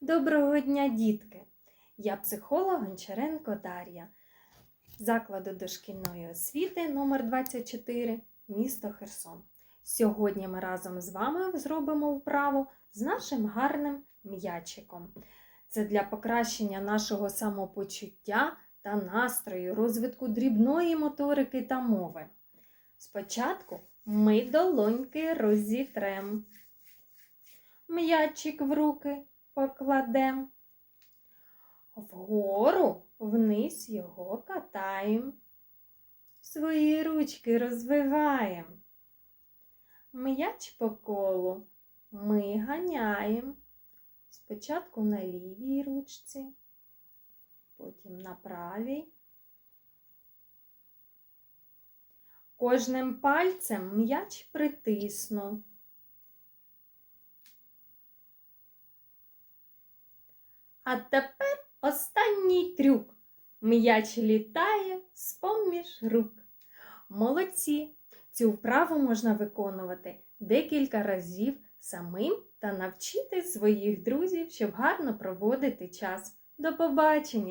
Доброго дня, дітки! Я психолог Гончаренко Дар'я, закладу дошкільної освіти номер 24 місто Херсон. Сьогодні ми разом з вами зробимо вправу з нашим гарним м'ячиком. Це для покращення нашого самопочуття та настрою, розвитку дрібної моторики та мови. Спочатку ми долоньки розітрем. М'ячик в руки покладем. Вгору вниз його катаємо. Свої ручки розвиваємо. М'яч по колу ми ганяємо. Спочатку на лівій ручці, потім на правій. Кожним пальцем м'яч притисну. А тепер останній трюк. М'яч літає з-поміж рук. Молодці! Цю вправу можна виконувати декілька разів самим та навчити своїх друзів, щоб гарно проводити час. До побачення!